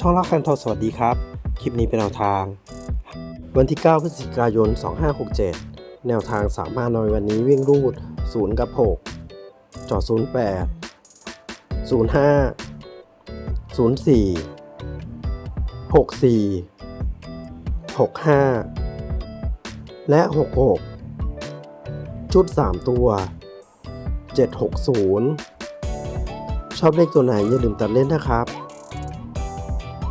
ช่องลักคันทอสวัสดีครับ คลิปนี้เป็นแนวทาง วันที่ 9 พฤศจิกายน 2567 แนวทางสามารถนอยวันนี้วิ่งรูด 0 กับ 6 จอด 08 05 04 64 65 และ 66 ชุด 3 ตัว 760 ชอบเลขตัวไหนอย่าลืมตัดเล่นนะครับ